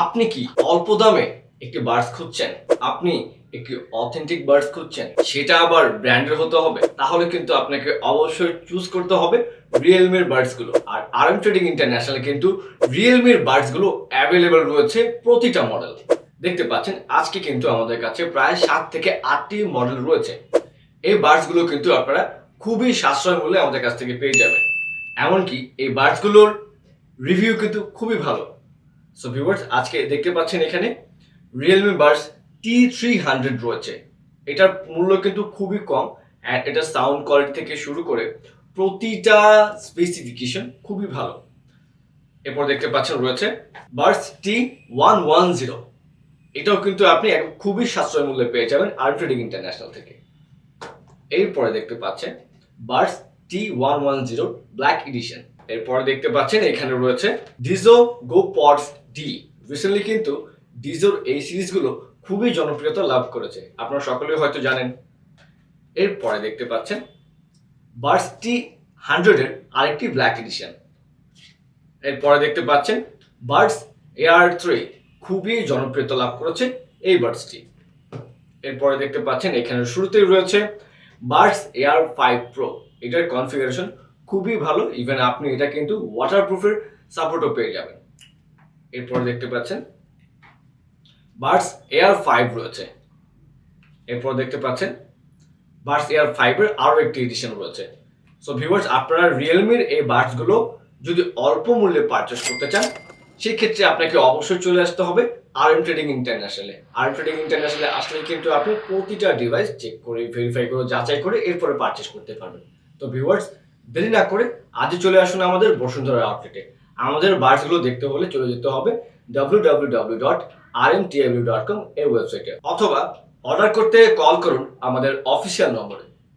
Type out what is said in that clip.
আপনি কি অল্প দামে একটি বার্ডস খুঁজছেন? আপনি একটি অথেন্টিক বার্ডস খুঁজছেন, সেটা আবার ব্র্যান্ডের হতে হবে, তাহলে কিন্তু আপনাকে অবশ্যই চুজ করতে হবে রিয়েলমির বার্ডসগুলো আর আরএম ট্রেডিং ইন্টারন্যাশনাল কিন্তু রিয়েলমির বার্ডসগুলো অ্যাভেলেবল রয়েছে প্রতিটা মডেল দেখতে পাচ্ছেন, আজকে কিন্তু আমাদের কাছে প্রায় সাত থেকে আটটি মডেল রয়েছে। এই বার্ডসগুলো কিন্তু আপনারা খুবই সাশ্রয় মূল্যে আমাদের কাছ থেকে পেয়ে যাবেন। এমনকি এই বার্ডসগুলোর রিভিউ কিন্তু খুবই ভালো। সো ভিউয়ার্স আজকে দেখতে পাচ্ছেন এখানে Realme buds T three hundred রয়েছে। এটার মূল্য কিন্তু খুবই কম অ্যান্ড এটার সাউন্ড কোয়ালিটি থেকে শুরু করে প্রতিটা স্পেসিফিকেশন খুবই ভালো। এরপর দেখতে পাচ্ছেন রয়েছে buds T one one zero এটাও কিন্তু আপনি খুবই সাশ্রয় মূল্যে পেয়ে যাবেন আর ইন্টারন্যাশনাল থেকে। এরপরে দেখতে পাচ্ছেন buds T one one zero black edition এরপরে দেখতে পাচ্ছেন এখানে রয়েছে Dizo go pods D recently কিন্তু ডিজোর এই সিরিজগুলো খুবই জনপ্রিয়তা লাভ করেছে। আপনারা সকলেই হয়তো জানেন। এরপরে দেখতে পাচ্ছেন বার্ডস টি হান্ড্রেডের আরেকটি ব্ল্যাক এডিশন এরপরে দেখতে পাচ্ছেন বার্ডস এয়ার থ্রি খুবই জনপ্রিয়তা লাভ করেছে এই বার্ডসটি এরপরে দেখতে পাচ্ছেন এখানে শুরুতেই রয়েছে বার্ডস এয়ার ফাইভ প্রো এটার কনফিগারেশন খুবই ভালো। ইভেন আপনি এটা কিন্তু ওয়াটারপ্রুফের সাপোর্টও পেয়ে যাবেন। এরপরে দেখতে পাচ্ছেন। বার্স এয়ার ফাইভ রয়েছে। এরপর দেখতে পাচ্ছেন, বার্স এয়ার ফাইভের আরও একটি এডিশন রয়েছে। সো ভিউয়ার্স আপনারা রিয়েলমির এই বার্ডসগুলো যদি অল্প মূল্যে পারচেস করতে চান সেই ক্ষেত্রে আপনাকে অবশ্যই চলে আসতে হবে আর এম ট্রেডিং ইন্টারন্যাশনালে আর এম ট্রেডিং ইন্টারন্যাশনালে আসলে কিন্তু আপনি প্রতিটা ডিভাইস চেক করে ভেরিফাই করে, যাচাই করে এরপরে পারচেস করতে পারবেন। তো ভিউয়ার্স দেরি না করে আজই চলে আসুন আমাদের বসুন্ধরা আউটলেটে আমাদের বার্সগুলো দেখতে হলে চলে যেতে হবে W W W dot R M dot com এই ওয়েবসাইটে অথবা অর্ডার করতে কল করুন আমাদের অফিসিয়াল নম্বরে।